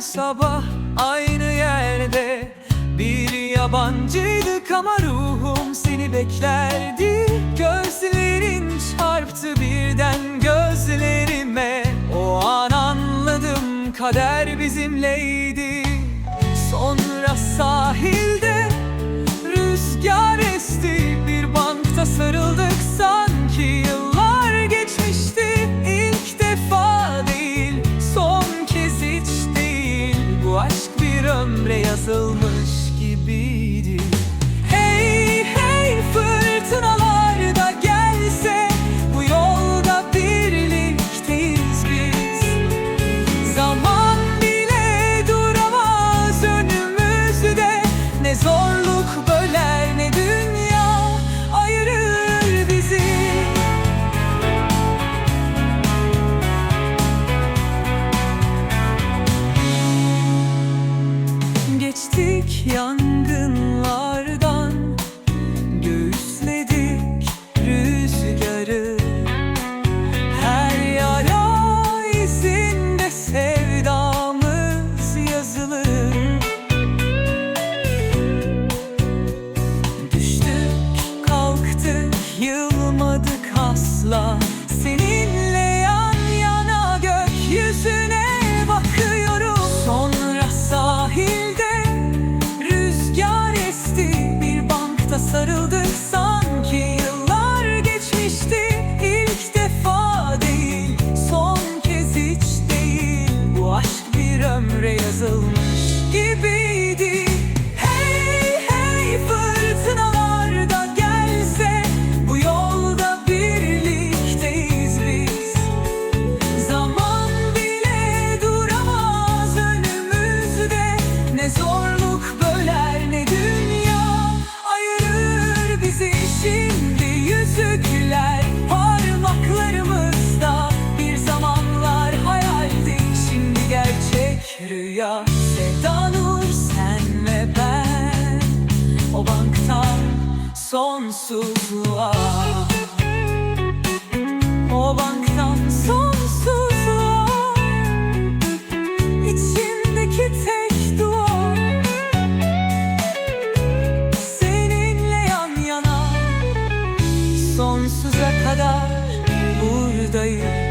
sabah aynı yerde. Bir yabancıydık ama ruhum seni beklerdi. Gözlerin çarptı birden gözlerime. O an anladım kader bizimleydi. emre yazılmış gibiydi. sarıldık. sonsuzluğa. O banktan sonsuzluğa. İçimdeki tek dua. Seninle yan yana. Sonsuza kadar buradayım.